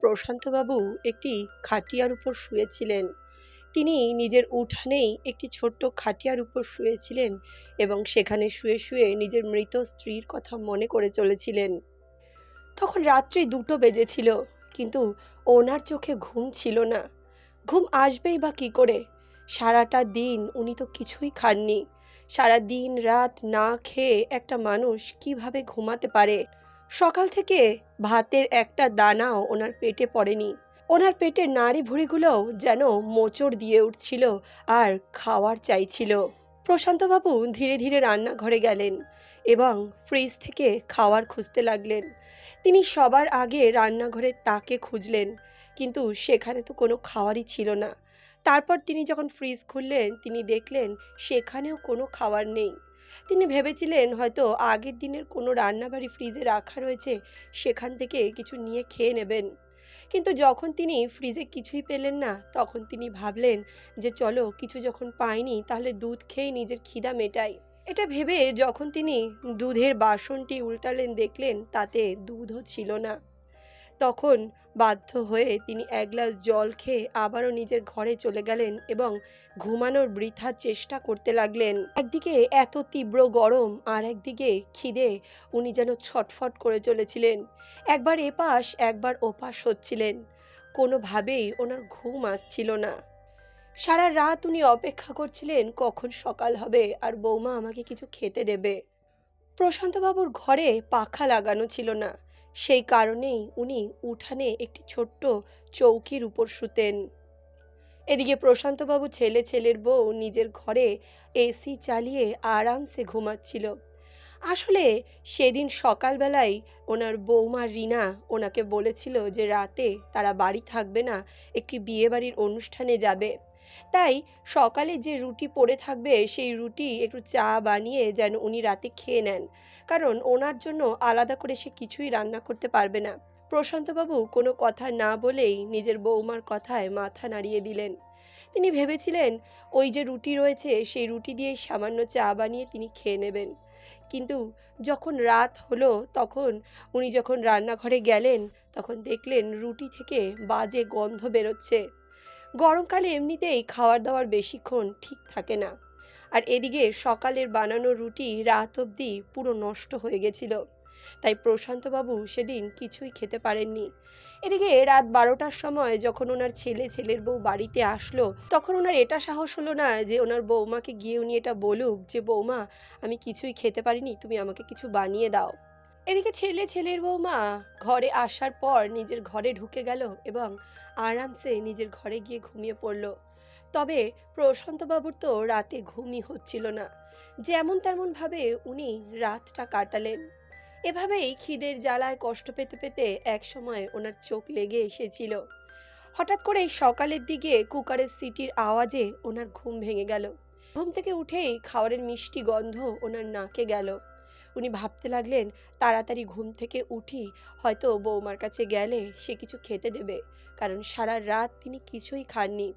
প্রশান্তবাবু একটি খাটিয়ার উপর শুয়েছিলেন। তিনি নিজের উঠানেই একটি ছোট্ট খাটিয়ার উপর শুয়েছিলেন এবং সেখানে শুয়ে শুয়ে নিজের মৃত স্ত্রীর কথা মনে করে চলেছিলেন। তখন রাত্রি দুটো বেজেছিল, কিন্তু ওনার চোখে ঘুম ছিল না। ঘুম আসবেই বা কী করে? সারাটা দিন উনি তো কিছুই খাননি। সারা দিন রাত না খেয়ে একটা মানুষ কীভাবে ঘুমাতে পারে? সকাল থেকে ভাতের একটা দানাও ওনার পেটে পড়েনি। ওনার পেটের নাড়ি ভুঁড়িগুলোও যেন মোচড় দিয়ে উঠছিল আর খাওয়ার চাইছিল। প্রশান্তবাবু ধীরে ধীরে রান্নাঘরে গেলেন এবং ফ্রিজ থেকে খাওয়ার খুঁজতে লাগলেন। তিনি সবার আগে রান্নাঘরে তাকে খুঁজলেন, কিন্তু সেখানে তো কোনো খাওয়ারই ছিল না। তারপর তিনি যখন ফ্রিজ খুললেন, তিনি দেখলেন সেখানেও কোনো খাবার নেই। তিনি ভেবেছিলেন হয়তো আগের দিনের কোনো রান্নাবাড়ি ফ্রিজে রাখা রয়েছে, সেখান থেকে কিছু নিয়ে খেয়ে নেবেন। কিন্তু যখন তিনি ফ্রিজে কিছুই পেলেন না, তখন তিনি ভাবলেন যে চলো, কিছু যখন পাইনি তাহলে দুধ খেয়ে নিজের খিদা মেটাই। এটা ভেবে যখন তিনি দুধের বাসনটি উল্টালেন, দেখলেন তাতে দুধও ছিল না। তখন বাধ্য হয়ে তিনি এক গ্লাস জল খেয়ে আবারও নিজের ঘরে চলে গেলেন এবং ঘুমানোর বৃথা চেষ্টা করতে লাগলেন। একদিকে এত তীব্র গরম আর একদিকে খিদে, উনি যেন ছটফট করে চলেছিলেন। একবার এপাশ, একবার ওপাশ হচ্ছিলেন। কোনোভাবেই ওনার ঘুম আসছিল না। সারা রাত উনি অপেক্ষা করছিলেন, কখন সকাল হবে আর বৌমা আমাকে কিছু খেতে দেবে। প্রশান্তবাবুর ঘরে পাখা লাগানো ছিল না। সেই কারণেই উনি উঠানে একটি ছোট্ট চৌকির উপর শুতেন। এদিকে প্রশান্তবাবু ছেলে ছেলের বউ নিজের ঘরে এসি চালিয়ে আরামসে ঘুমাচ্ছিল। আসলে সেদিন সকালবেলায় ওনার বৌমা রিনা ওনাকে বলেছিল যে রাতে তারা বাড়ি থাকবে না, একটি বিয়েবাড়ির অনুষ্ঠানে যাবে। তাই সকালে যে রুটি পড়ে থাকবে, সেই রুটি একটু চা বানিয়ে যেন উনি রাতে খেয়ে নেন। কারণ ওনার জন্য আলাদা করে সে কিছুই রান্না করতে পারবে না। প্রশান্তবাবু কোনো কথা না বলেই নিজের বৌমার কথায় মাথা নাড়িয়ে দিলেন। তিনি ভেবেছিলেন, ওই যে রুটি রয়েছে, সেই রুটি দিয়ে সামান্য চা বানিয়ে তিনি খেয়ে নেবেন। কিন্তু যখন রাত হলো, তখন উনি যখন রান্নাঘরে গেলেন, তখন দেখলেন রুটি থেকে বাজে গন্ধ বেরোচ্ছে। গরমকালে এমনিতেই খাওয়ার দাওয়ার বেশিক্ষণ ঠিক থাকে না। আর এদিকে সকালের বানানো রুটি রাত অবধি পুরো নষ্ট হয়ে গেছিল। তাই প্রশান্তবাবু সেদিন কিছুই খেতে পারেননি। এদিকে রাত বারোটার সময় যখন ওনার ছেলে ছেলের বউ বাড়িতে আসলো, তখন ওনার এটা সাহস হলো না যে ওনার বৌমাকে গিয়ে উনি এটা বলুক যে বৌমা আমি কিছুই খেতে পারিনি, তুমি আমাকে কিছু বানিয়ে দাও। এদিকে ছেলে ছেলের বৌমা ঘরে আসার পর নিজের ঘরে ঢুকে গেল এবং আরামসে নিজের ঘরে গিয়ে ঘুমিয়ে পড়ল। তবে প্রশান্তবাবুর তো রাতে ঘুমই হচ্ছিল না। যেমন তেমনভাবে উনি রাতটা কাটালেন। এভাবেই খিদের জ্বালায় কষ্ট পেতে পেতে একসময় ওনার চোখ লেগে এসেছিল। হঠাৎ করে সকালের দিকে কুকারের সিটির আওয়াজে ওনার ঘুম ভেঙে গেল। ঘুম থেকে উঠেই খাওয়ারের মিষ্টি গন্ধ ওনার নাকে গেল। উনি ভাবতে লাগলেন, তাড়াতাড়ি ঘুম থেকে উঠি, হয়তো বৌমার কাছে গেলে সে কিছু খেতে দেবে, কারণ সারা রাত তিনি কিছুই খাননি।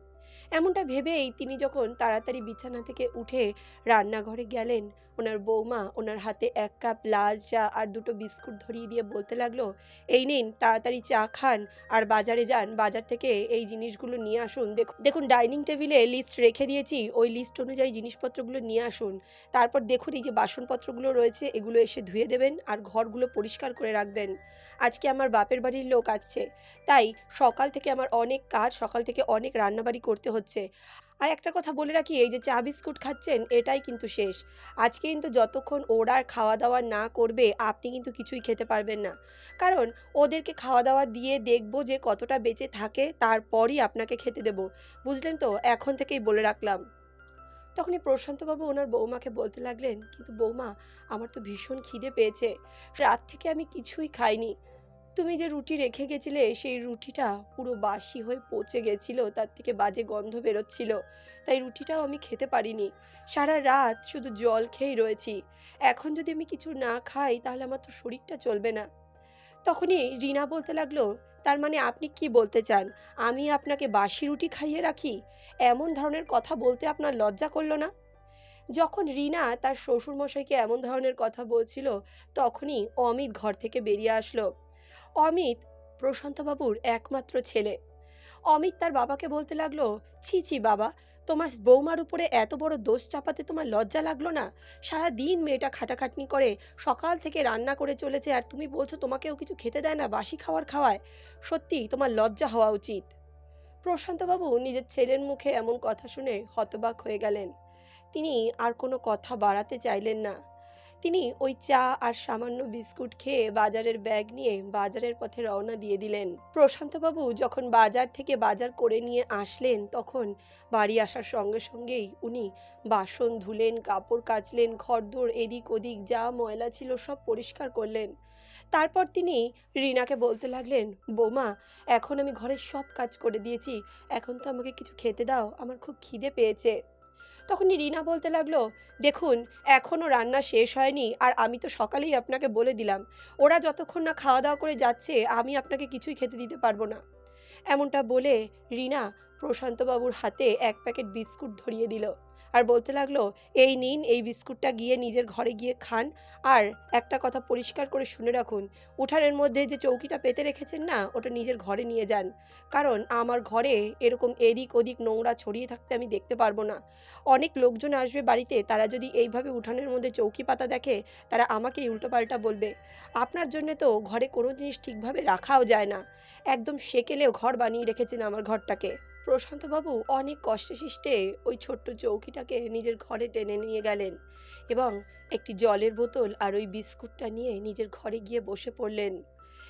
এমনটা ভেবেই তিনি যখন তাড়াতাড়ি বিছানা থেকে উঠে রান্নাঘরে গেলেন ওনার বৌমা ওনার হাতে এক কাপ লাল চা আর দুটো বিস্কুট ধরিয়ে দিয়ে বলতে লাগল, এই নিন, তাড়াতাড়ি চা খান আর বাজারে যান। বাজার থেকে এই জিনিসগুলো নিয়ে আসুন। দেখুন দেখুন, ডাইনিং টেবিলে লিস্ট রেখে দিয়েছি। ওই লিস্ট অনুযায়ী জিনিসপত্রগুলো নিয়ে আসুন। তারপর দেখুন, এই যে বাসনপত্রগুলো রয়েছে, এগুলো এসে ধুয়ে দেবেন আর ঘরগুলো পরিষ্কার করে রাখবেন। আজকে আমার বাপের বাড়ির লোক আসছে। তাই সকাল থেকে আমার অনেক কাজ, সকাল থেকে অনেক রান্নাবাড়ি করতে হচ্ছে। আর একটা কথা বলে রাখি, এই যে চা বিস্কুট খাচ্ছেন, এটাই কিন্তু শেষ। আজকে কিন্তু যতক্ষণ ওরা খাওয়া দাওয়া না করবে, আপনি কিন্তু কিছুই খেতে পারবেন না। কারণ ওদেরকে খাওয়া দাওয়া দিয়ে দেখব যে কতটা বেঁচে থাকে, তারপরই আপনাকে খেতে দেব। বুঝলেন তো? এখন থেকেই বলে রাখলাম। তখনই প্রশান্তবাবু ওনার বৌমাকে বলতে লাগলেন, কিন্তু বৌমা, আমার তো ভীষণ খিদে পেয়েছে। রাত থেকে আমি কিছুই খাইনি। তুমি যে রুটি রেখে গেছিলে, সেই রুটিটা পুরো বাসি হয়ে পচে গেছিল, তার থেকে বাজে গন্ধ বেরোচ্ছিল। তাই রুটিটাও আমি খেতে পারিনি। সারা রাত শুধু জল খেয়েই রয়েছি। এখন যদি আমি কিছু না খাই, তাহলে আমার তো শরীরটা চলবে না। তখনই রিনা বলতে লাগল, তার মানে আপনি কি বলতে চান? আমি আপনাকে বাসি রুটি খাইয়ে রাখি? এমন ধরনের কথা বলতে আপনার লজ্জা করল না? যখন রিনা তার শ্বশুরমশাইকে এমন ধরনের কথা বলছিল, তখনই অমিত ঘর থেকে বেরিয়ে আসলো। অমিত, প্রশান্তবাবুর একমাত্র ছেলে। অমিত তার বাবাকে বলতে লাগল, ছি ছি, বাবা, তোমার বৌমার উপরে এত বড় দোষ চাপাতে তোমার লজ্জা লাগল না? সারা দিন মেয়েটা খাটাখাটনি করে সকাল থেকে রান্না করে চলেছে আর তুমি বলছো তোমাকেও কিছু খেতে দেয় না বাসি খাওয়ার খাওয়ায়। সত্যি তোমার লজ্জা হওয়া উচিত। প্রশান্তবাবু নিজের ছেলের মুখে এমন কথা শুনে হতবাক হয়ে গেলেন। তিনি আর কোনো কথা বাড়াতে চাইলেন না। তিনি ওই চা আর সামান্য বিস্কুট খেয়ে বাজারের ব্যাগ নিয়ে বাজারের পথে রওনা দিয়ে দিলেন। প্রশান্তবাবু যখন বাজার থেকে বাজার করে নিয়ে আসলেন, তখন বাড়ি আসার সঙ্গে সঙ্গেই উনি বাসন ধুলেন, কাপড় কাচলেন, ঘরদোর এদিক ওদিক যা ময়লা ছিল সব পরিষ্কার করলেন। তারপর তিনি রিনাকে বলতে লাগলেন, বৌমা, এখন আমি ঘরের সব কাজ করে দিয়েছি। এখন তো আমাকে কিছু খেতে দাও, আমার খুব খিদে পেয়েছে। তখনই রিনা বলতে লাগল, দেখুন এখনও রান্না শেষ হয়নি আর আমি তো সকালেই আপনাকে বলে দিলাম। ওরা যতক্ষণ না খাওয়া দাওয়া করে যাচ্ছে, আমি আপনাকে কিছুই খেতে দিতে পারব না। এমনটা বলে রিনা প্রশান্তবাবুর হাতে এক প্যাকেট বিস্কুট ধরিয়ে দিল। আর বলতে লাগল, এই নিন, এই বিস্কুটটা গিয়ে নিজের ঘরে গিয়ে খান। আর একটা কথা পরিষ্কার করে শুনে রাখুন, উঠানের মধ্যে যে চৌকিটা পেতে রেখেছেন না, ওটা নিজের ঘরে নিয়ে যান। কারণ আমার ঘরে এরকম এদিক ওদিক নোংরা ছড়িয়ে থাকতে আমি দেখতে পারব না। অনেক লোকজন আসবে বাড়িতে, তারা যদি এইভাবে উঠানের মধ্যে চৌকি পাতা দেখে, তারা আমাকেই উল্টোপাল্টা বলবে। আপনার জন্য তো ঘরে কোনো জিনিস ঠিকভাবে রাখাও যায় না। একদম সেকেলেও ঘর বানিয়ে রেখেছেন আমার ঘরটাকে। প্রশান্তবাবু অনেক কষ্টে সৃষ্টে ওই ছোট্ট চৌকিটাকে নিজের ঘরে টেনে নিয়ে গেলেন এবং একটি জলের বোতল আর ওই বিস্কুটটা নিয়ে নিজের ঘরে গিয়ে বসে পড়লেন।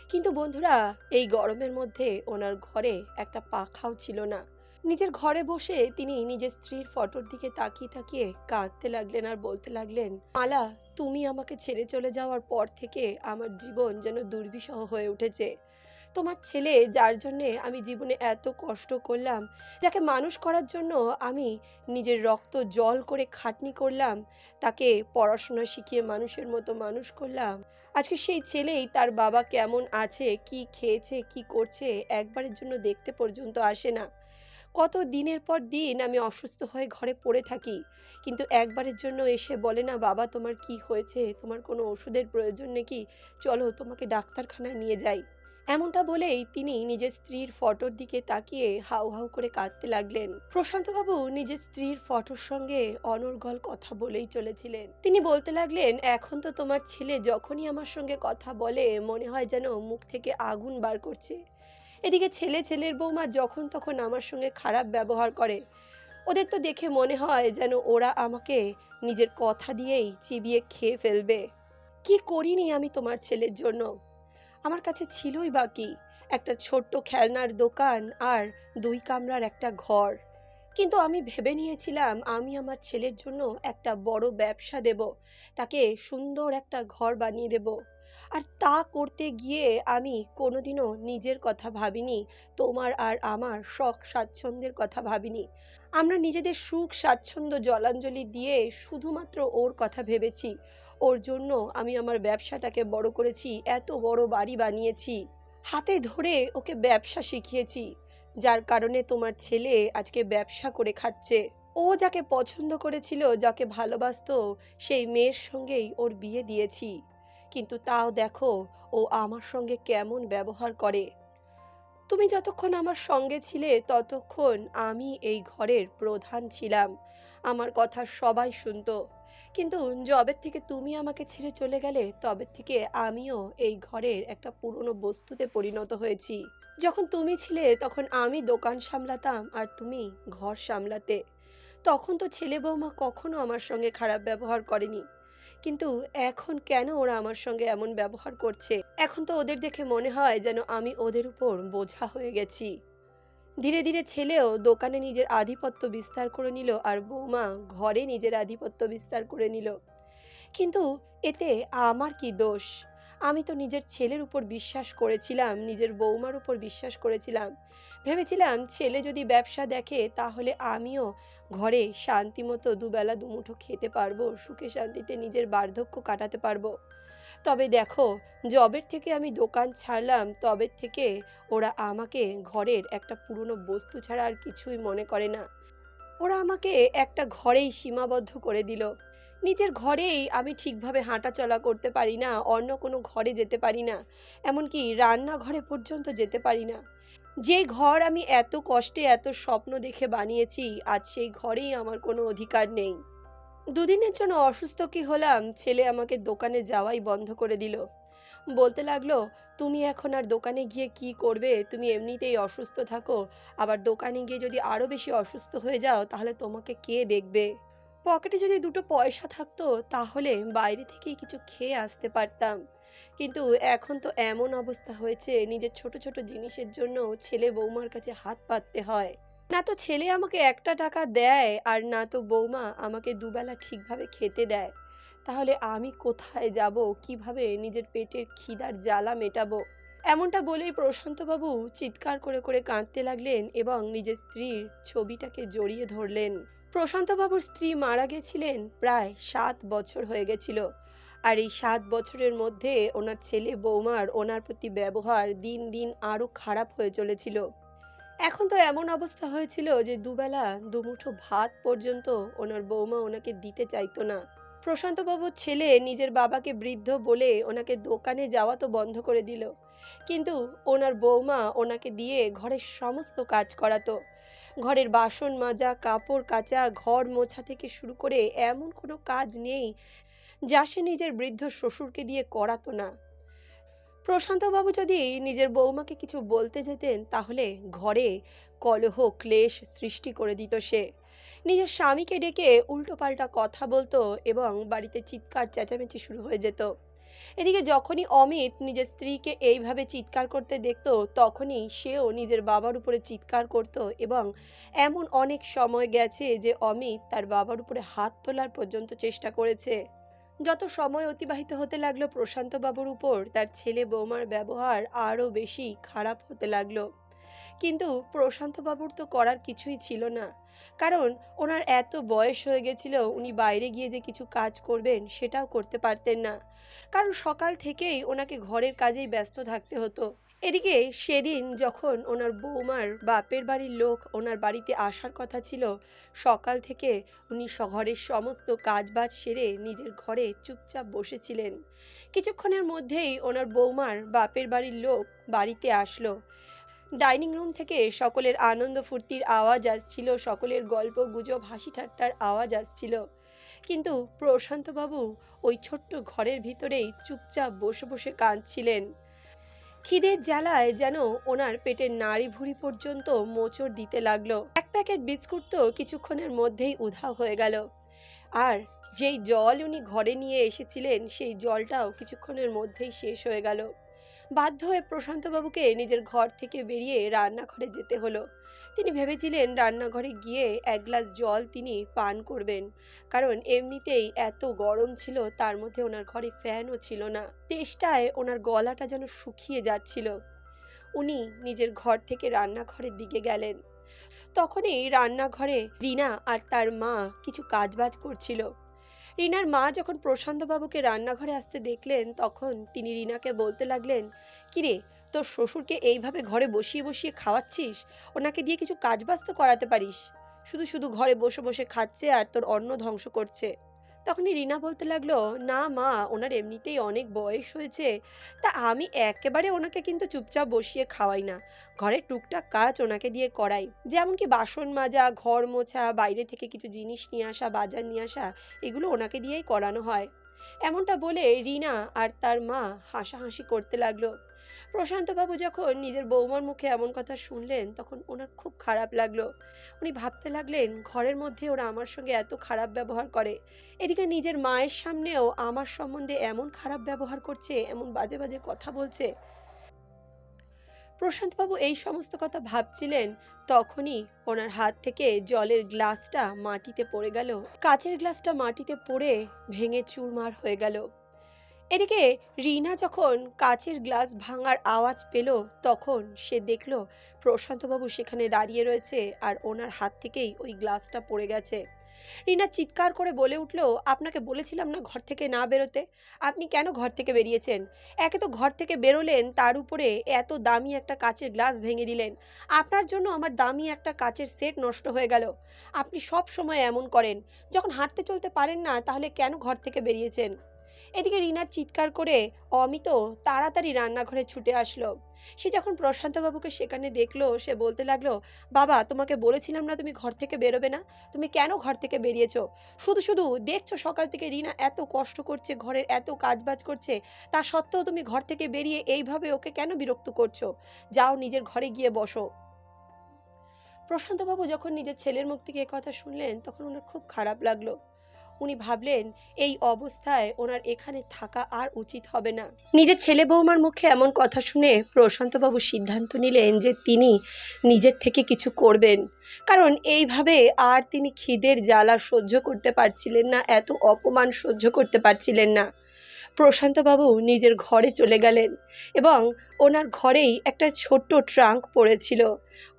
কিন্তু বন্ধুরা, এই গরমের মধ্যে ওনার ঘরে একটা পাখাও ছিল না। নিজের ঘরে বসে তিনি নিজের স্ত্রীর ফটোর দিকে তাকিয়ে তাকিয়ে কাঁদতে লাগলেন আর বলতে লাগলেন, মালা, তুমি আমাকে ছেড়ে চলে যাওয়ার পর থেকে আমার জীবন যেন দুর্বিষহ হয়ে উঠেছে। তোমার ছেলে যার জন্যে আমি জীবনে এত কষ্ট করলাম, যাকে মানুষ করার জন্য আমি নিজের রক্ত জল করে খাটনি করলাম, তাকে পড়াশোনা শিখিয়ে মানুষের মতো মানুষ করলাম। আজকে সেই ছেলেই তার বাবা কেমন আছে, কি খেয়েছে, কি করছে, একবারের জন্য দেখতে পর্যন্ত আসে না। কত দিনের পর দিন আমি অসুস্থ হয়ে ঘরে পড়ে থাকি, কিন্তু একবারের জন্য এসে বলে, না বাবা, তোমার কি হয়েছে? তোমার কোনো ওষুধের প্রয়োজন নাকি? চলো তোমাকে ডাক্তারখানায় নিয়ে যাই। এমনটা বলেই তিনি নিজের স্ত্রীর ফটোর দিকে তাকিয়ে হাউ হাউ করে কাঁদতে লাগলেন। প্রশান্তবাবু নিজের স্ত্রীর ফটোর সঙ্গে অনর্গল কথা বলেই চলেছিলেন। তিনি বলতে লাগলেন, এখন তো তোমার ছেলে যখনই আমার সঙ্গে কথা বলে, মনে হয় যেন মুখ থেকে আগুন বার করছে। এদিকে ছেলে ছেলের বৌমা যখন তখন আমার সঙ্গে খারাপ ব্যবহার করে। ওদের তো দেখে মনে হয় যেন ওরা আমাকে নিজের কথা দিয়েই চিবিয়ে খেয়ে ফেলবে। কি করিনি আমি তোমার ছেলের জন্য? আমার কাছে ছিলই বা কি? একটা ছোট্ট খেলনার দোকান আর দুই কামরার একটা ঘর। কিন্তু আমি ভেবে নিয়েছিলাম আমি আমার ছেলের জন্য একটা বড় ব্যবসা দেব। তাকে সুন্দর একটা ঘর বানিয়ে দেব। আর তা করতে গিয়ে আমি কোনোদিনও নিজের কথা ভাবিনি, তোমার আর আমার শখ স্বাচ্ছন্দ্যের কথা ভাবিনি। আমরা নিজেদের সুখ স্বাচ্ছন্দ্য জলাঞ্জলি দিয়ে শুধুমাত্র ওর কথা ভেবেছি। ওর জন্য আমি আমার ব্যবসাটাকে বড় করেছি, এত বড় বাড়ি বানিয়েছি। হাতে ধরে ওকে ব্যবসা শিখিয়েছি, যার কারণে তোমার ছেলে আজকে ব্যবসা করে খাচ্ছে। ও যাকে পছন্দ করেছিল, যাকে ভালোবাসতো, সেই মেয়ের সঙ্গেই ওর বিয়ে দিয়েছি। কিন্তু তাও দেখো, ও আমার সঙ্গে কেমন ব্যবহার করে। তুমি যতক্ষণ আমার সঙ্গে ছিলে, ততক্ষণ আমি এই ঘরের প্রধান ছিলাম। আমার কথা সবাই শুনতো। কিন্তু যবের থেকে তুমি আমাকে ছেড়ে চলে গেলে, তবে থেকে আমিও এই ঘরের একটা পুরনো বস্তুতে পরিণত হয়েছি। যখন তুমি ছিলে, তখন আমি দোকান সামলাতাম আর তুমি ঘর সামলাতে। তখন তো ছেলে বৌমা কখনো আমার সঙ্গে খারাপ ব্যবহার করেনি। কিন্তু এখন কেন ওরা আমার সঙ্গে এমন ব্যবহার করছে? এখন তো ওদের দেখে মনে হয় যেন আমি ওদের উপর বোঝা হয়ে গেছি। ধীরে ধীরে ছেলেও দোকানে নিজের আধিপত্য বিস্তার করে নিল আর বৌমা ঘরে নিজের আধিপত্য বিস্তার করে নিল। কিন্তু এতে আমার কি দোষ? আমি তো নিজের ছেলের উপর বিশ্বাস করেছিলাম, নিজের বৌমার উপর বিশ্বাস করেছিলাম। ভেবেছিলাম ছেলে যদি ব্যবসা দেখে তাহলে আমিও ঘরে শান্তিমতো দুবেলা দুমুঠো খেতে পারব, সুখে শান্তিতে নিজের বার্ধক্য কাটাতে পারব। তবে দেখো জবের থেকে আমি দোকান ছাড়লাম তবে থেকে ওরা আমাকে ঘরের একটা পুরনো বস্তু ছাড়া আর কিছুই মনে করে না। ওরা আমাকে একটা ঘরেই সীমাবদ্ধ করে দিল। নিজের ঘরেই আমি ঠিকভাবে হাঁটা চলা করতে পারি না, অন্য কোনো ঘরে যেতে পারি না, এমনকি রান্নাঘরে পর্যন্ত যেতে পারি না। যে ঘর আমি এত কষ্টে, এত স্বপ্ন দেখে বানিয়েছি, আজ সেই ঘরেই আমার কোনো অধিকার নেই। দুদিনের জন্য অসুস্থ কি হলাম? ছেলে আমাকে দোকানে যাওয়াই বন্ধ করে দিল। বলতে লাগল, তুমি এখন আর দোকানে গিয়ে কি করবে? তুমি এমনিতেই অসুস্থ থাকো। আবার দোকানে গিয়ে যদি আরও বেশি অসুস্থ হয়ে যাও, তাহলে তোমাকে কে দেখবে? পকেটে যদি দুটো পয়সা থাকতো, তাহলে বাইরে থেকেই কিছু খেয়ে আসতে পারতাম। কিন্তু এখন তো এমন অবস্থা হয়েছে, নিজের ছোট ছোট জিনিসের জন্য ছেলে বৌমার কাছে হাত পাততে হয়। না তো ছেলে আমাকে একটা টাকা দেয় আর না তো বৌমা আমাকে দুবেলা ঠিকভাবে খেতে দেয়। তাহলে আমি কোথায় যাব? কীভাবে নিজের পেটের খিদার জ্বালা মেটাবো? এমনটা বলেই প্রশান্তবাবু চিৎকার করে করে কাঁদতে লাগলেন এবং নিজের স্ত্রীর ছবিটাকে জড়িয়ে ধরলেন। প্রশান্তবাবুর স্ত্রী মারা গেছিলেন প্রায় সাত বছর হয়ে গেছিল। আর এই সাত বছরের মধ্যে ওনার ছেলে বৌমার ওনার প্রতি ব্যবহার দিন দিন আরও খারাপ হয়ে চলেছিল। এখন তো এমন অবস্থা হয়েছিল যে দুবেলা দুমুঠো ভাত পর্যন্ত ওনার বৌমা ওনাকে দিতে চাইতো না। প্রশান্তবাবুর ছেলে নিজের বাবাকে বৃদ্ধ বলে ওনাকে দোকানে যাওয়া তো বন্ধ করে দিল। কিন্তু ওনার বৌমা ওনাকে দিয়ে ঘরের সমস্ত কাজ করাতো। ঘরের বাসন মাজা, কাপড় কাচা, ঘর মোছা থেকে শুরু করে এমন কোনো কাজ নেই যা সে নিজের বৃদ্ধ শ্বশুরকে দিয়ে করাতো না। প্রশান্তবাবু যদি নিজের বৌমাকে কিছু বলতে যেতেন, তাহলে ঘরে কলহ, ক্লেশ সৃষ্টি করে দিত সে। নিজের স্বামীকে ডেকে উল্টোপাল্টা কথা বলতো এবং বাড়িতে চিৎকার চেঁচামেচি শুরু হয়ে যেত। এদিকে যখনই অমিত নিজের স্ত্রীকে এইভাবে চিৎকার করতে দেখত, তখনই সেও নিজের বাবার উপরে চিৎকার করত এবং এমন অনেক সময় গেছে যে অমিত তার বাবার উপরে হাত তোলার পর্যন্ত চেষ্টা করেছে। যত সময় অতিবাহিত হতে লাগল প্রশান্ত বাবুর উপর তার ছেলে বৌমার ব্যবহার আরও বেশি খারাপ হতে লাগল। কিন্তু প্রশান্ত বাবুর তো করার কিছুই ছিল না। কারণ ওনার এত বয়স হয়ে গেছিল, উনি বাইরে গিয়ে যে কিছু কাজ করবেন সেটাও করতে পারতেন না। কারণ সকাল থেকেই ওনাকে ঘরের কাজেই ব্যস্ত থাকতে হতো। এদিকে সেদিন যখন ওনার বৌমার বাপের বাড়ির লোক ওনার বাড়িতে আসার কথা ছিল, সকাল থেকে উনি ঘরের সমস্ত কাজবাজ সেরে নিজের ঘরে চুপচাপ বসেছিলেন। কিছুক্ষণের মধ্যেই ওনার বৌমার বাপের বাড়ির লোক বাড়িতে আসলো। ডাইনিং রুম থেকে সকলের আনন্দ ফুর্তির আওয়াজ আসছিল, সকলের গল্প গুজব, হাসি ঠাট্টার আওয়াজ আসছিল। কিন্তু প্রশান্তবাবু ওই ছোট্ট ঘরের ভিতরেই চুপচাপ বসে বসে কাঁদছিলেন। খিদের জ্বালায় যেন ওনার পেটের নাড়ি ভুড়ি পর্যন্ত মোচড় দিতে লাগল। এক প্যাকেট বিস্কুট তো কিছুক্ষণের মধ্যেই উধাও হয়ে গেল। আর যেই জল উনি ঘরে নিয়ে এসেছিলেন, সেই জলটাও কিছুক্ষণের মধ্যেই শেষ হয়ে গেল। বাধ্য হয়ে প্রশান্তবাবুকে নিজের ঘর থেকে বেরিয়ে রান্নাঘরে যেতে হলো। তিনি ভেবেছিলেন রান্নাঘরে গিয়ে এক গ্লাস জল তিনি পান করবেন, কারণ এমনিতেই এত গরম ছিল, তার মধ্যে ওনার ঘরে ফ্যানও ছিল না। তেষ্টায় ওনার গলাটা যেন শুকিয়ে যাচ্ছিল। উনি নিজের ঘর থেকে রান্নাঘরের দিকে গেলেন। তখনই রান্নাঘরে রিনা আর তার মা কিছু কাজবাজ করছিল। রিনার মা যখন প্রশান্তবাবুকে রান্নাঘরে আসতে দেখলেন, তখন তিনি রিনাকে বলতে লাগলেন, কিরে, তোর শ্বশুরকে এইভাবে ঘরে বসিয়ে বসিয়ে খাওয়াচ্ছিস? ওনাকে দিয়ে কিছু কাজবাজ তো করাতে পারিস। শুধু শুধু ঘরে বসে বসে খাচ্ছে আর তোর অন্ন ধ্বংস করছে। তখনই রিনা বলতে লাগল, না মা, ওনার এমনিতেই অনেক বয়স হয়েছে। তা আমি একেবারে ওনাকে কিন্তু চুপচাপ বসিয়ে খাওয়াই না। ঘরের টুকটাক কাজ ওনাকে দিয়ে করাই। যেমন কি বাসন মাজা, ঘর মোছা, বাইরে থেকে কিছু জিনিস নিয়ে আসা, বাজার নিয়ে আসা, এগুলো ওনাকে দিয়েই করানো হয়। এমনটা বলে রিনা আর তার মা হাসাহাসি করতে লাগল। প্রশান্তবাবু যখন নিজের বৌমার মুখে এমন কথা শুনলেন, তখন ওনার খুব খারাপ লাগল। উনি ভাবতে লাগলেন, ঘরের মধ্যে ওরা আমার সঙ্গে এত খারাপ ব্যবহার করে। এদিকে নিজের মায়ের সামনেও আমার সম্বন্ধে এমন খারাপ ব্যবহার করছে, এমন বাজে বাজে কথা বলছে। প্রশান্তবাবু এই সমস্ত কথা ভাবছিলেন, তখনই ওনার হাত থেকে জলের গ্লাসটা মাটিতে পড়ে গেল। কাচের গ্লাসটা মাটিতে পড়ে ভেঙে চুরমার হয়ে গেল। এদিকে রিনা যখন কাচের গ্লাস ভাঙার আওয়াজ পেল, তখন সে দেখল প্রশান্তবাবু সেখানে দাঁড়িয়ে রয়েছে আর ওনার হাত থেকেই ওই গ্লাসটা পড়ে গেছে। রিনা চিৎকার করে বলে উঠল, আপনাকে বলেছিলাম না ঘর থেকে না বেরোতে? আপনি কেন ঘর থেকে বেরিয়েছেন? একে তো ঘর থেকে বেরোলেন, তার উপরে এত দামি একটা কাচের গ্লাস ভেঙে দিলেন। আপনার জন্য আমার দামি একটা কাচের সেট নষ্ট হয়ে গেল। আপনি সব সময় এমন করেন। যখন হাঁটতে চলতে পারেন না, তাহলে কেন ঘর থেকে বেরিয়েছেন? এদিকে রিনার চিৎকার করে অমিত তাড়াতাড়ি রান্নাঘরে ছুটে আসলো। সে যখন প্রশান্তবাবুকে সেখানে দেখল, সে বলতে লাগল, বাবা, তোমাকে বলেছিলাম না তুমি ঘর থেকে বেরোবে না? তুমি কেন ঘর থেকে বেরিয়েছো? শুধু শুধু দেখছ সকাল থেকে রিনা এত কষ্ট করছে, ঘরের এত কাজবাজ করছে, তা সত্ত্বেও তুমি ঘর থেকে বেরিয়ে এইভাবে ওকে কেন বিরক্ত করছ? যাও নিজের ঘরে গিয়ে বসো। প্রশান্তবাবু যখন নিজের ছেলের মুখ থেকে কথা শুনলেন, তখন ওনার খুব খারাপ লাগল। উনি ভাবলেন, এই অবস্থায় ওনার এখানে থাকা আর উচিত হবে না। নিজের ছেলে বৌমার মুখে এমন কথা শুনে প্রশান্তবাবু সিদ্ধান্ত নিলেন যে তিনি নিজের থেকে কিছু করবেন। কারণ এইভাবে আর তিনি খিদের জ্বালা সহ্য করতে পারছিলেন না, এত অপমান সহ্য করতে পারছিলেন না। প্রশান্তবাবু নিজের ঘরে চলে গেলেন এবং ওনার ঘরেই একটা ছোট্ট ট্রাঙ্ক পড়েছিল।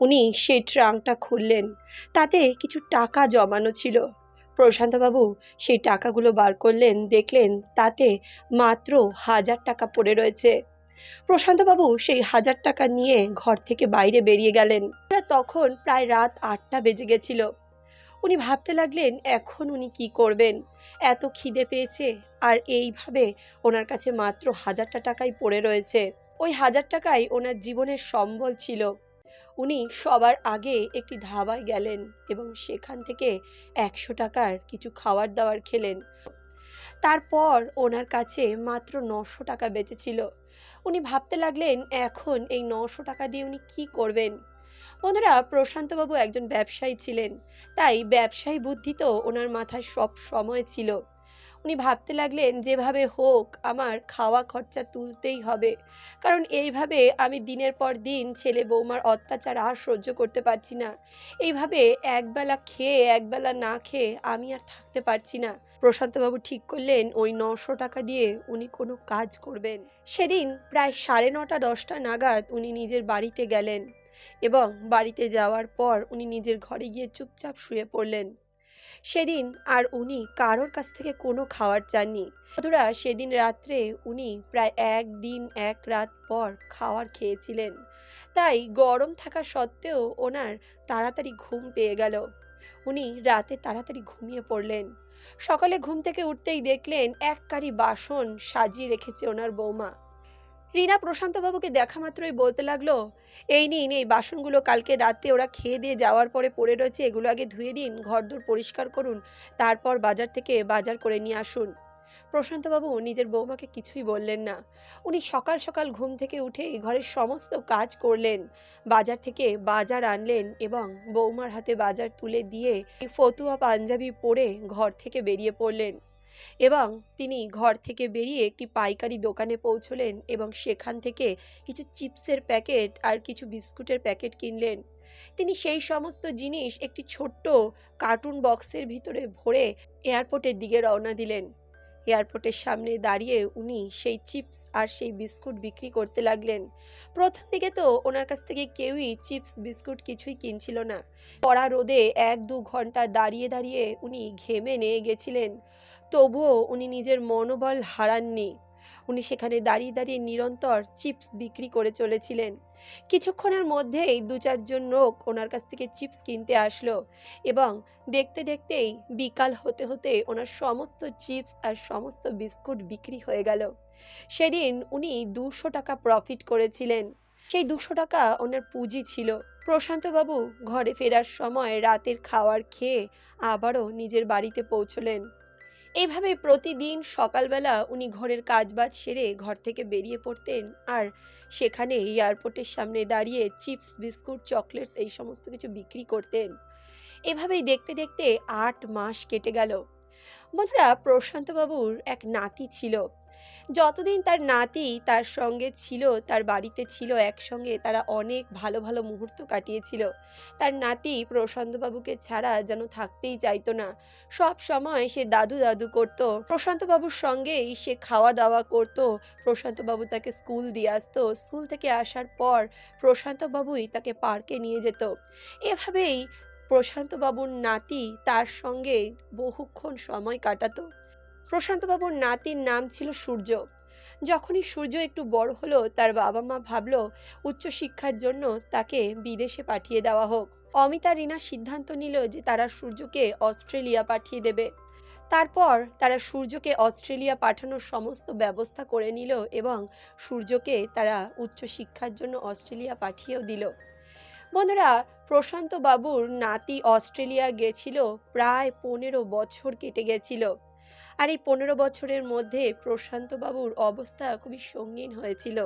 উনি সেই ট্রাঙ্কটা খুললেন। তাতে কিছু টাকা জমানো ছিল। প্রশান্তবাবু, সেই টাকাগুলো বার করলেন, দেখলেন তাতে মাত্র হাজার টাকা পড়ে রয়েছে। প্রশান্তবাবু সেই হাজার টাকা নিয়ে ঘর থেকে বাইরে বেরিয়ে গেলেন। তখন প্রায় রাত আটটা বেজে গেছিল। উনি ভাবতে লাগলেন, এখন উনি কি করবেন? এত খিদে পেয়েছে, আর এইভাবে ওনার কাছে মাত্র হাজারটা টাকাই পড়ে রয়েছে। ওই হাজার টাকাই ওনার জীবনের সম্বল ছিল। উনি সবার আগে একটি ধাবায় গেলেন এবং সেখান থেকে একশো টাকার কিছু খাবার দাবার খেলেন। তারপর ওনার কাছে মাত্র নশো টাকা বেঁচেছিল। উনি ভাবতে লাগলেন, এখন এই নশো টাকা দিয়ে উনি কী করবেন? বন্ধুরা, প্রশান্তবাবু একজন ব্যবসায়ী ছিলেন। তাই ব্যবসায়ী বুদ্ধি তো ওনার মাথায় সব সময় ছিল। উনি ভাবতে লাগলেন যেভাবে হোক আমার খাওয়া খরচা তুলতেই হবে। কারণ এইভাবে আমি দিনের পর দিন ছেলে বৌমার অত্যাচার আর সহ্য করতে পারছি না। এইভাবে একবেলা খেয়ে, একবেলা না খেয়ে আমি আর থাকতে পারছি না। প্রশান্তবাবু ঠিক করলেন ওই নশো টাকা দিয়ে উনি কোনো কাজ করবেন। সেদিন প্রায় সাড়ে নটা, দশটা নাগাদ উনি নিজের বাড়িতে গেলেন এবং বাড়িতে যাওয়ার পর উনি নিজের ঘরে গিয়ে চুপচাপ শুয়ে পড়লেন। সেদিন আর উনি কারোর কাছ থেকে কোনো খাওয়ার চাননি। বন্ধুরা, সেদিন রাত্রে উনি প্রায় এক দিন এক রাত পর খাওয়ার খেয়েছিলেন। তাই গরম থাকা সত্ত্বেও ওনার তাড়াতাড়ি ঘুম পেয়ে গেল। উনি রাতে তাড়াতাড়ি ঘুমিয়ে পড়লেন। সকালে ঘুম থেকে উঠতেই দেখলেন এক কারি বাসন সাজিয়ে রেখেছে ওনার বৌমা। রিনা প্রশান্তবাবুকে দেখা মাত্রই বলতে লাগল, এই নিন, এই বাসনগুলো কালকে রাতে ওরা খেয়ে দিয়ে যাওয়ার পরে পড়ে রয়েছে, এগুলো আগে ধুয়ে দিন, ঘরদোর পরিষ্কার করুন, তারপর বাজার থেকে বাজার করে নিয়ে আসুন। প্রশান্তবাবু নিজের বৌমাকে কিছুই বললেন না। উনি সকাল সকাল ঘুম থেকে উঠেই ঘরের সমস্ত কাজ করলেন, বাজার থেকে বাজার আনলেন এবং বৌমার হাতে বাজার তুলে দিয়ে ফতুয়া পাঞ্জাবি পরে ঘর থেকে বেরিয়ে পড়লেন। এবং তিনি ঘর থেকে বেরিয়ে একটি পাইকারি দোকানে পৌঁছলেন এবং সেখান থেকে কিছু চিপসের প্যাকেট আর কিছু বিস্কুটের প্যাকেট কিনলেন। তিনি সেই সমস্ত জিনিস একটি ছোট্ট কার্টুন বক্সের ভিতরে ভরে এয়ারপোর্টের দিকে রওনা দিলেন। এয়ারপোর্টের সামনে দাঁড়িয়ে উনি সেই চিপস আর সেই বিস্কুট বিক্রি করতে লাগলেন। প্রথম দিকে তো ওনার কাছ থেকে কেউই চিপস, বিস্কুট কিছুই কিনছিল না। পড়া রোদে এক দু ঘণ্টা দাঁড়িয়ে দাঁড়িয়ে উনি ঘেমে নিয়ে গেছিলেন। তবুও উনি নিজের মনোবল হারাননি। উনি সেখানে দাঁড়িয়ে দাঁড়িয়ে নিরন্তর চিপস বিক্রি করে চলেছিলেন। কিছুক্ষণের মধ্যেই দু চারজন লোক ওনার কাছ থেকে চিপস কিনতে আসলো এবং দেখতে দেখতেই বিকাল হতে হতে ওনার সমস্ত চিপস আর সমস্ত বিস্কুট বিক্রি হয়ে গেল। সেদিন উনি দুশো টাকা প্রফিট করেছিলেন। সেই দুশো টাকা ওনার পুঁজি ছিল। প্রশান্তবাবু ঘরে ফেরার সময় রাতের খাওয়ার খেয়ে আবারও নিজের বাড়িতে পৌঁছলেন। এইভাবে প্রতিদিন সকালবেলা উনি ঘরের কাজবাজ সেরে ঘর থেকে বেরিয়ে পড়তেন। আর সেখানে এয়ারপোর্টের সামনে দাঁড়িয়ে চিপস, বিস্কুট, চকলেটস এই সমস্ত কিছু বিক্রি করতেন। এভাবেই দেখতে দেখতে আট মাস কেটে গেল। বন্ধুরা, প্রশান্তবাবুর এক নাতি ছিল। যতদিন তার নাতি তার সঙ্গে ছিল, তার বাড়িতে ছিল, একসঙ্গে তারা অনেক ভালো ভালো মুহূর্ত কাটিয়েছিল। তার নাতি প্রশান্তবাবুকে ছাড়া যেন থাকতেই চাইতো না। সব সময় সে দাদু দাদু করত, প্রশান্তবাবুর সঙ্গেই সে খাওয়া দাওয়া করত, প্রশান্তবাবু তাকে স্কুল দিয়ে আসতো। স্কুল থেকে আসার পর প্রশান্তবাবুই তাকে পার্কে নিয়ে যেত। এভাবেই প্রশান্তবাবুর নাতি তার সঙ্গে বহুক্ষণ সময় কাটাতো। প্রশান্তবাবুর নাতির নাম ছিল সূর্য। যখনই সূর্য একটু বড় হলো, তার বাবা মা ভাবলো, উচ্চশিক্ষার জন্য তাকে বিদেশে পাঠিয়ে দেওয়া হোক। অমিতা রিনা সিদ্ধান্ত নিল যে তারা সূর্যকে অস্ট্রেলিয়া পাঠিয়ে দেবে। তারপর তারা সূর্যকে অস্ট্রেলিয়া পাঠানোর সমস্ত ব্যবস্থা করে নিল এবং সূর্যকে তারা উচ্চশিক্ষার জন্য অস্ট্রেলিয়া পাঠিয়েও দিল। বন্ধুরা প্রশান্ত বাবুর নাতি অস্ট্রেলিয়া গেছিল, প্রায় পনেরো বছর কেটে গেছিল। আর এই পনেরো বছরের মধ্যে প্রশান্তবাবুর অবস্থা খুবই সঙ্গীন হয়েছিল।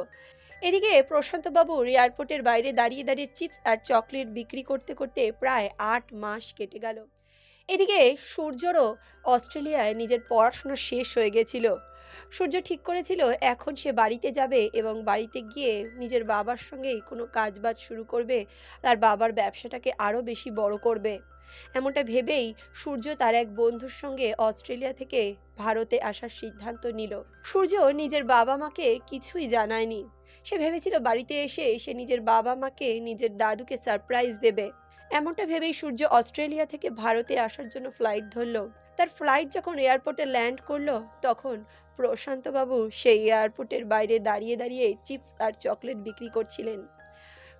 এদিকে প্রশান্তবাবুর এয়ারপোর্টের বাইরে দাঁড়িয়ে দাঁড়িয়ে চিপস আর চকলেট বিক্রি করতে করতে প্রায় আট মাস কেটে গেল। এদিকে সূর্যরও অস্ট্রেলিয়ায় নিজের পড়াশোনা শেষ হয়ে গেছিল। সূর্য ঠিক করেছিল এখন সে বাড়িতে যাবে এবং বাড়িতে গিয়ে নিজের বাবার সঙ্গেই কোনো কাজবাজ শুরু করবে, তার বাবার ব্যবসাটাকে আরও বেশি বড় করবে। এমনটা ভেবেই সূর্য তার এক বন্ধুর সঙ্গে অস্ট্রেলিয়া থেকে ভারতে আসার সিদ্ধান্ত নিল। সূর্য নিজের বাবা মাকে কিছুই জানায়নি। সে ভেবেছিল বাড়িতে এসে সে নিজের বাবা মাকে নিজের দাদুকে সারপ্রাইজ দেবে। এমনটা ভেবেই সূর্য অস্ট্রেলিয়া থেকে ভারতে আসার জন্য ফ্লাইট ধরলো। তার ফ্লাইট যখন এয়ারপোর্টে ল্যান্ড করল, তখন প্রশান্তবাবু সেই এয়ারপোর্টের বাইরে দাঁড়িয়ে দাঁড়িয়ে চিপস আর চকলেট বিক্রি করছিলেন।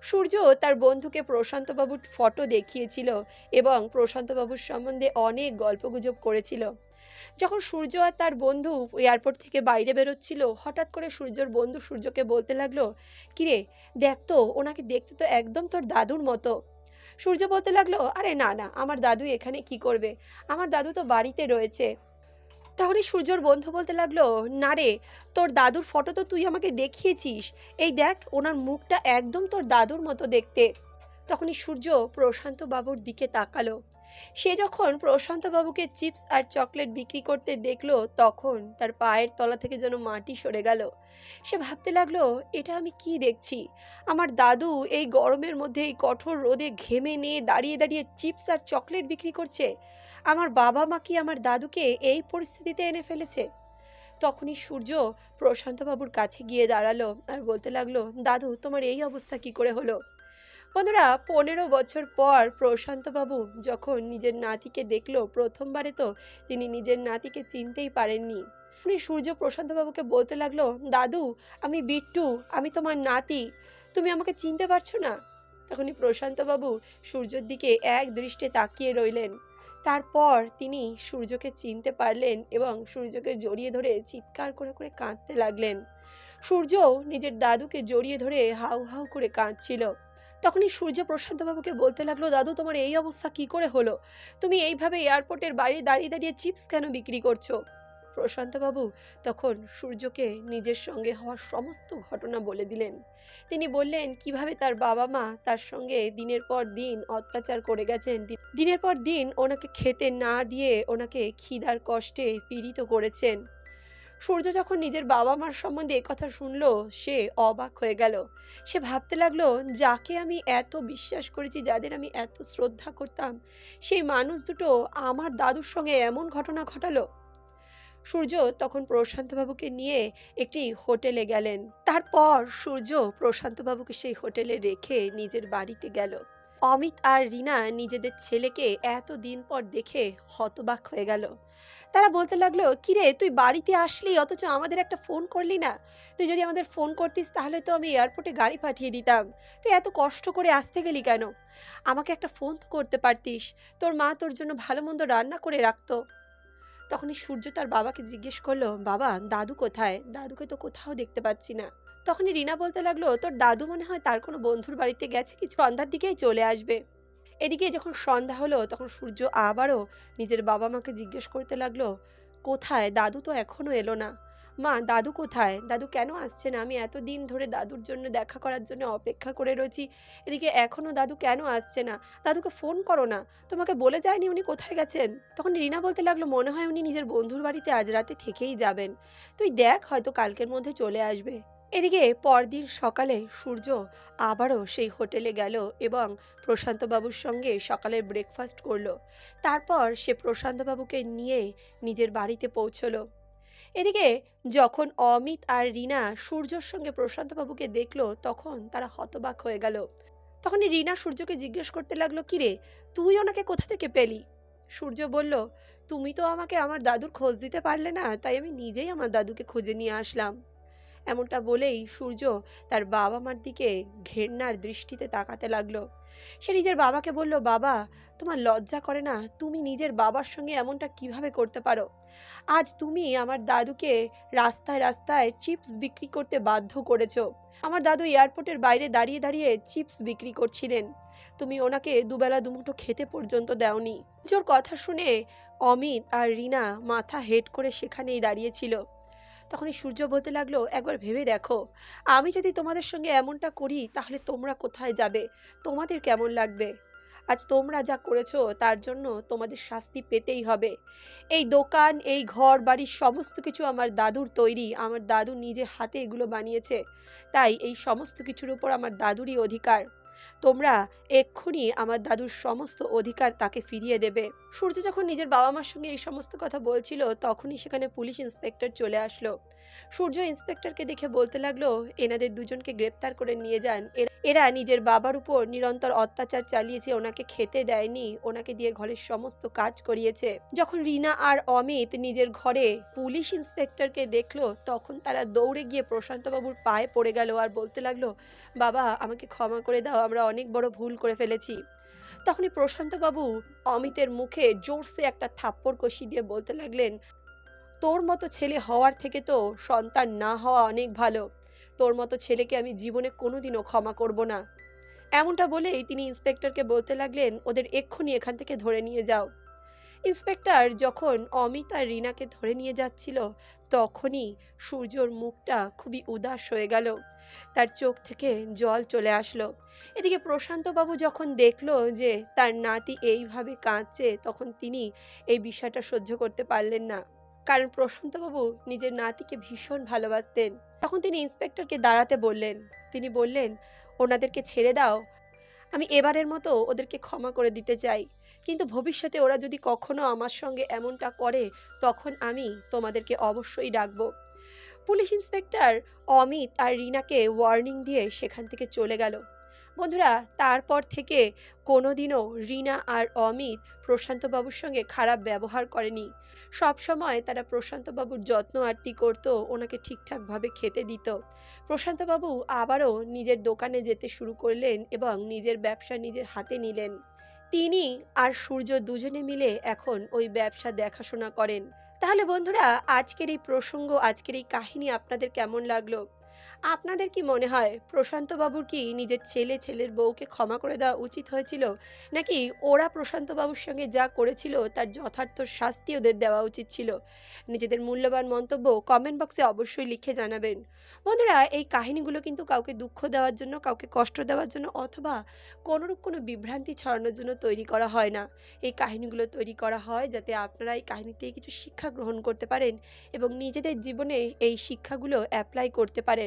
সূর্য তার বন্ধুকে প্রশান্তবাবুর ফটো দেখিয়েছিল এবং প্রশান্তবাবুর সম্বন্ধে অনেক গল্পগুজব করেছিল। যখন সূর্য আর তার বন্ধু এয়ারপোর্ট থেকে বাইরে বেরোচ্ছিল, হঠাৎ করে সূর্যর বন্ধু সূর্যকে বলতে লাগল, কিরে, দেখ তো, ওনাকে দেখতে তো একদম তোর দাদুর মতো। সূর্য বলতে লাগল, আরে না না, আমার দাদু এখানে কি করবে? আমার দাদু তো বাড়িতে রয়েছে। তখনই সূর্যর বন্ধু বলতে লাগল, না রে, তোর দাদুর ফটো তো তুই আমাকে দেখিয়েছিস। এই দেখ, ওনার মুখটা একদম তোর দাদুর মতো দেখতে। তখনই সূর্য প্রশান্ত বাবুর দিকে তাকালো। সে যখন প্রশান্ত বাবুকে চিপস আর চকলেট বিক্রি করতে দেখল, তখন তার পায়ের তলা থেকে যেন মাটি সরে গেল। সে ভাবতে লাগল, এটা আমি কি দেখছি? আমার দাদু এই গরমের মধ্যে এই কঠোর রোদে ঘেমে নিয়ে দাঁড়িয়ে দাঁড়িয়ে চিপস আর চকলেট বিক্রি করছে। আমার বাবা মা কি আমার দাদুকে এই পরিস্থিতিতে এনে ফেলেছে? তখনই সূর্য প্রশান্তবাবুর কাছে গিয়ে দাঁড়াল আর বলতে লাগল, দাদু, তোমার এই অবস্থা কি করে হলো? বন্ধুরা, পনেরো বছর পর প্রশান্তবাবু যখন নিজের নাতিকে দেখল, প্রথমবারে তো তিনি নিজের নাতিকে চিনতেই পারেননি। উনি সূর্য প্রশান্তবাবুকে বলতে লাগল, দাদু, আমি বিট্টু, আমি তোমার নাতি, তুমি আমাকে চিনতে পারছ না? তখনই প্রশান্তবাবু সূর্যের দিকে এক দৃষ্টে তাকিয়ে রইলেন। তারপর তিনি সূর্যকে চিনতে পারলেন এবং সূর্যকে জড়িয়ে ধরে চিৎকার করে করে কাঁদতে লাগলেন। সূর্য নিজের দাদুকে জড়িয়ে ধরে হাউ হাউ করে কাঁদছিল। তখনই সূর্য প্রশান্তবাবুকে বলতে লাগল, দাদু, তোমার এই অবস্থা কি করে হলো? তুমি এইভাবে এয়ারপোর্টের বাইরে দাঁড়িয়ে দাঁড়িয়ে চিপস কেন বিক্রি করছ? প্রশান্তবাবু তখন সূর্যকে নিজের সঙ্গে হওয়ার সমস্ত ঘটনা বলে দিলেন। তিনি বললেন, কীভাবে তার বাবা মা তার সঙ্গে দিনের পর দিন অত্যাচার করে গেছেন? দিনের পর দিন ওনাকে খেতে না দিয়ে ওনাকে খিদার কষ্টে পীড়িত করেছেন। সূর্য যখন নিজের বাবা মার সম্বন্ধে কথা শুনল, সে অবাক হয়ে গেল। সে ভাবতে লাগল, যাকে আমি এত বিশ্বাস করেছি, যাদের আমি এত শ্রদ্ধা করতাম, সেই মানুষ দুটো আমার দাদুর সঙ্গে এমন ঘটনা ঘটালো। সূর্য তখন প্রশান্তবাবুকে নিয়ে একটি হোটেলে গেলেন। তারপর সূর্য প্রশান্তবাবুকে সেই হোটেলে রেখে নিজের বাড়িতে গেল। অমিত আর রিনা নিজেদের ছেলেকে এত দিন পর দেখে হতবাক হয়ে গেল। তারা বলতে লাগল, কিরে, তুই বাড়িতে আসলি? অথচ আমাদের একটা ফোন করলি না। তুই যদি আমাদের ফোন করতিস, তাহলে তো আমি এয়ারপোর্টে গাড়ি পাঠিয়ে দিতাম। তুই এত কষ্ট করে আসতে গেলি কেন? আমাকে একটা ফোন তো করতে পারতিস। তোর মা তোর জন্য ভালো মন্দ রান্না করে রাখতো। তখনই সূর্য তার বাবাকে জিজ্ঞেস করল, বাবা, দাদু কোথায়? দাদুকে তো কোথাও দেখতে পাচ্ছি না। তখনই রিনা বলতে লাগল, তোর দাদু মনে হয় তার কোনো বন্ধুর বাড়িতে গেছে? কিছু সন্ধ্যার দিকেই চলে আসবে। এদিকে যখন সন্ধ্যা হলো, তখন সূর্য আবারও নিজের বাবা মাকে জিজ্ঞেস করতে লাগল, কোথায়? দাদু তো এখনও এলো না। মা, দাদু কোথায়? দাদু কেন আসছে না? আমি এতদিন ধরে দাদুর জন্য দেখা করার জন্য অপেক্ষা করে রয়েছি। এদিকে এখনও দাদু কেন আসছে না? দাদুকে ফোন করো না। তোমাকে বলে যায়নি উনি কোথায় গেছেন? তখন রিনা বলতে লাগল, মনে হয় উনি নিজের বন্ধুর বাড়িতে আজ রাতে থেকেই যাবেন। তুই দেখ হয়তো কালকের মধ্যে চলে আসবে। এদিকে পরদিন সকালে সূর্য আবারও সেই হোটেলে গেল এবং প্রশান্তবাবুর সঙ্গে সকালের ব্রেকফাস্ট করল। তারপর সে প্রশান্তবাবুকে নিয়ে নিজের বাড়িতে পৌঁছলো। এদিকে যখন অমিত আর রিনা সূর্যর সঙ্গে প্রশান্তবাবুকে দেখল, তখন তারা হতবাক হয়ে গেল। তখনই রিনা সূর্যকে জিজ্ঞেস করতে লাগল, কিরে, তুই ওনাকে কোথা থেকে পেলি? সূর্য বলল, তুমি তো আমাকে আমার দাদুর খোঁজ দিতে পারলে না, তাই আমি নিজেই আমার দাদুকে খুঁজে নিয়ে আসলাম। এমনটা বলেই সূর্য তার বাবা মার দিকে ঘেন্নার দৃষ্টিতে তাকাতে লাগল। সে নিজের বাবাকে বলল, বাবা, তোমার লজ্জা করে না, তুমি নিজের বাবার সঙ্গে এমনটা কীভাবে করতে পারো? আজ তুমি আমার দাদুকে রাস্তায় রাস্তায় চিপস বিক্রি করতে বাধ্য করেছ। আমার দাদু এয়ারপোর্টের বাইরে দাঁড়িয়ে দাঁড়িয়ে চিপস বিক্রি করছিলেন। তুমি ওনাকে দুবেলা দুমুঠো খেতে পর্যন্ত দেওনি। জোর কথা শুনে অমিত আর রিনা মাথা হেট করে সেখানেই দাঁড়িয়েছিল তখনই সূর্য বলতে লাগল, একবার ভেবে দেখো। আমি যদি তোমাদের সঙ্গে এমনটা করি, তাহলে তোমরা কোথায় যাবে? তোমাদের কেমন লাগবে? আজ তোমরা যা করেছ, তার জন্য তোমাদের শাস্তি পেতেই হবে। এই দোকান, এই ঘর, বাড়ির সমস্ত কিছু আমার দাদুর তৈরি। আমার দাদু নিজে হাতে এগুলো বানিয়েছে। তাই এই সমস্ত কিছুর উপর আমার দাদুরই অধিকার। তোমরা এক্ষুনি আমার দাদুর সমস্ত অধিকার তাকে ফিরিয়ে দেবে। সূর্য যখন নিজের বাবা মার সঙ্গে এই সমস্ত কথা বলছিল, তখনই সেখানে পুলিশ ইন্সপেক্টর চলে আসলো। সূর্য ইন্সপেক্টরকে দেখে বলতে লাগল, এনাদের দুজনকে গ্রেপ্তার করে নিয়ে যান। এরা- নিজের বাবার উপর নিরন্তর অত্যাচার চালিয়েছে, ওনাকে খেতে দেয়নি, ওনাকে দিয়ে ঘরের সমস্ত কাজ করিয়েছে। যখন রিনা আর অমিত নিজের ঘরে পুলিশ ইন্সপেক্টরকে দেখল, তখন তারা দৌড়ে গিয়ে প্রশান্তবাবুর পায়ে পড়ে গেল আর বলতে লাগল, বাবা, আমাকে ক্ষমা করে দাও আমরা অনেক বড় ভুল করে ফেলেছি। তখনই প্রশান্তবাবু অমিতের মুখে জোরসে একটা থাপ্পড় কষি দিয়ে বলতে লাগলেন, তোর মতো ছেলে হওয়ার থেকে তো সন্তান না হওয়া অনেক ভালো। তোর মতো ছেলেকে আমি জীবনে কোনোদিনও ক্ষমা করব না। এমনটা বলেই তিনি ইন্সপেক্টরকে বলতে লাগলেন, ওদের এক্ষুনি এখান থেকে ধরে নিয়ে যাও। ইন্সপেক্টর যখন অমিত আর রিনাকে ধরে নিয়ে যাচ্ছিল, তখনই সূর্যর মুখটা খুবই উদাস হয়ে গেল। তার চোখ থেকে জল চলে আসলো। এদিকে প্রশান্তবাবু যখন দেখল যে তার নাতি এইভাবে কাঁদছে, তখন তিনি এই বিষয়টা সহ্য করতে পারলেন না। কারণ প্রশান্তবাবু নিজের নাতিকে ভীষণ ভালোবাসতেন। তখন তিনি ইন্সপেক্টরকে দাঁড়াতে বললেন। তিনি বললেন, ওনাদেরকে ছেড়ে দাও আমি এবারের মতো ওদেরকে ক্ষমা করে দিতে চাই। কিন্তু ভবিষ্যতে ওরা যদি কখনো আমার সঙ্গে এমনটা করে, তখন আমি তোমাদেরকে অবশ্যই ডাকবো। পুলিশ ইন্সপেক্টর অমিত আর রিনাকে ওয়ার্নিং দিয়ে সেখান থেকে চলে গেল। বন্ধুরা, তারপর থেকে কোনোদিনও রিনা আর অমিত প্রশান্তবাবুর সঙ্গে খারাপ ব্যবহার করেনি। সবসময় তারা প্রশান্তবাবুর যত্ন আরতি করতো, ওনাকে ঠিকঠাকভাবে খেতে দিত। প্রশান্তবাবু আবারও নিজের দোকানে যেতে শুরু করলেন এবং নিজের ব্যবসা নিজের হাতে নিলেন। তিনি আর সূর্য দুজনে মিলে এখন ওই ব্যবসা দেখাশোনা করেন। তাহলে বন্ধুরা, আজকের এই প্রসঙ্গ, আজকের এই কাহিনী আপনাদের কেমন লাগল? আপনাদের কি মনে হয় প্রশান্তবাবুর কি নিজের ছেলে ছেলের বউকে ক্ষমা করে দেওয়া উচিত হয়েছিল? নাকি ওরা প্রশান্তবাবুর সঙ্গে যা করেছিল তার যথার্থ শাস্তি ওদের দেওয়া উচিত ছিল? নিজেদের মূল্যবান মন্তব্য কমেন্ট বক্সে অবশ্যই লিখে জানাবেন। বন্ধুরা, এই কাহিনীগুলো কিন্তু কাউকে দুঃখ দেওয়ার জন্য, কাউকে কষ্ট দেওয়ার জন্য অথবা কোনোরূপ কোনো বিভ্রান্তি ছড়ানোর জন্য তৈরি করা হয় না। এই কাহিনীগুলো তৈরি করা হয় যাতে আপনারা এই কাহিনী থেকে কিছু শিক্ষা গ্রহণ করতে পারেন এবং নিজেদের জীবনে এই শিক্ষাগুলো অ্যাপ্লাই করতে পারেন।